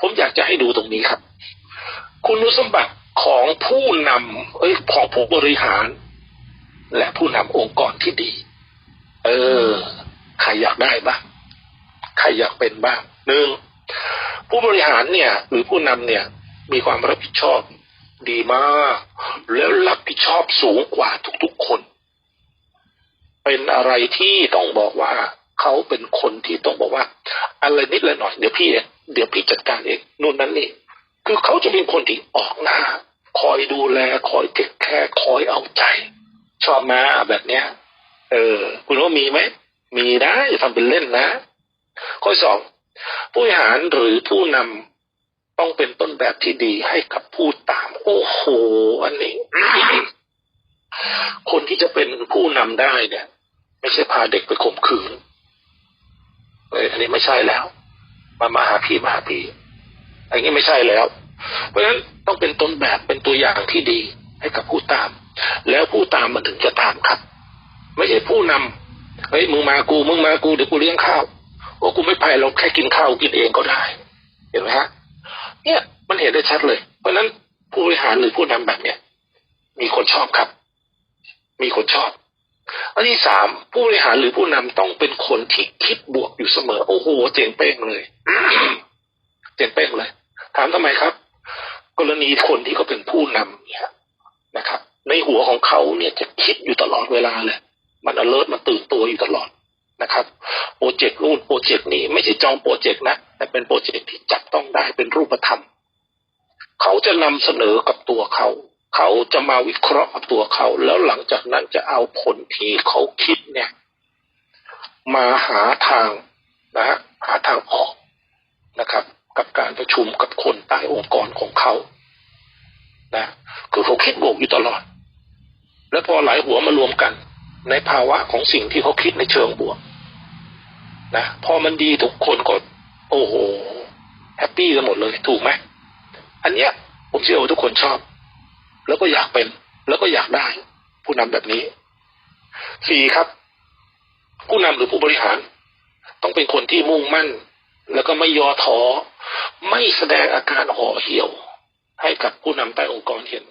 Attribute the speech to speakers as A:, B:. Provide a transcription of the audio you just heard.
A: ผมอยากจะให้ดูตรงนี้ครับ คุณสมบัติของผู้นำเอ้ยของผู้บริหาร และผู้นำองค์กรที่ดี เออ ใครอยากได้บ้างใครอยากเป็นบ้างหนึ่งผู้บริหารเนี่ย หรือผู้นำเนี่ย มีความรับผิดชอบดีมาก แล้วรับผิดชอบสูงกว่าทุกๆคน เป็นอะไรที่ต้องบอกว่า เขาเป็นคนที่ต้องบอกว่า อะไรนิดละหน่อยเดี๋ยวพี่เอง เดี๋ยวพี่จัดการเองนู่นนั่นนี่คือเขาจะเป็นคนที่ออกหน้า คอยดูแล คอยเทคแคร์คอยเอาใจ ชอบมาแบบเนี้ย เออ คุณว่ามีไหมมีได้ทำเป็นเล่นนะ ข้อสองผู้บริหารหรือผู้นำต้องเป็นต้นแบบที่ดีให้กับผู้ตาม โอ้โห อันนี้ คนที่จะเป็นผู้นำได้เนี่ย ไม่ใช่พาเด็กไปข่มขืนเอ้ยอันนี้ไม่ใช่แล้ว มามาหาพี่มาหาพี่อันนี้ไม่ใช่แล้ว เพราะฉะนั้นต้องเป็นต้นแบบเป็นตัวอย่างที่ดีให้กับผู้ตาม แล้วผู้ตามมันถึงจะตามครับ ไม่ใช่ผู้นำเฮ้ยมึงมากูมึงมากูเดี๋ยวกูเลี้ยงข้าวโอ้กูไม่ไปเราแค่กินข้าวกินเองก็ได้ เห็นไหมฮะ เนี่ยมันเห็นได้ชัดเลย เพราะฉะนั้นผู้บริหารหรือผู้นำแบบเนี้ยมีคนชอบครับ มีคนชอบ อันที่สามผู้บริหารหรือผู้นำต้องเป็นคนที่คิดบวกอยู่เสมอ โอ้โหเจ๋งเป้งเลยเจ๋งเป้งเลย ถามทำไมครับ กรณีคนที่เขาเป็นผู้นำเนี่ยนะครับ ในหัวของเขาเนี่ยจะคิดอยู่ตลอดเวลาเลย มันอเลิร์มันตื่นตัวอยู่ตลอดนะครับโปรเจกต์นู่นโปรเจกต์นี้ไม่ใช่จองโปรเจกต์นะ แต่เป็นโปรเจกต์ที่จับต้องได้เป็นรูปธรรม เขาจะนำเสนอกับตัวเขา เขาจะมาวิเคราะห์ตัวเขา แล้วหลังจากนั้นจะเอาผลที่เขาคิดเนี่ย มาหาทางนะฮะหาทางออกนะครับ กับการประชุมกับคนใต้องค์กรของเขานะคือเขาคิดบวกอยู่ตลอด แล้วพอหลายหัวมารวมกัน ในภาวะของสิ่งที่เขาคิดในเชิงบวกนะพอมันดีทุกคนก็โอ้โหแฮปปี้กันหมดเลยถูกไหมอันเนี้ยผมเชื่อว่าทุกคนชอบ แล้วก็อยากเป็น แล้วก็อยากได้ ผู้นำแบบนี้สี่ครับ ผู้นำหรือผู้บริหาร ต้องเป็นคนที่มุ่งมั่น แล้วก็ไม่ย่อท้อไม่แสดงอาการห่อเหี่ยว ให้กับผู้นำใต้องค์กรเห็น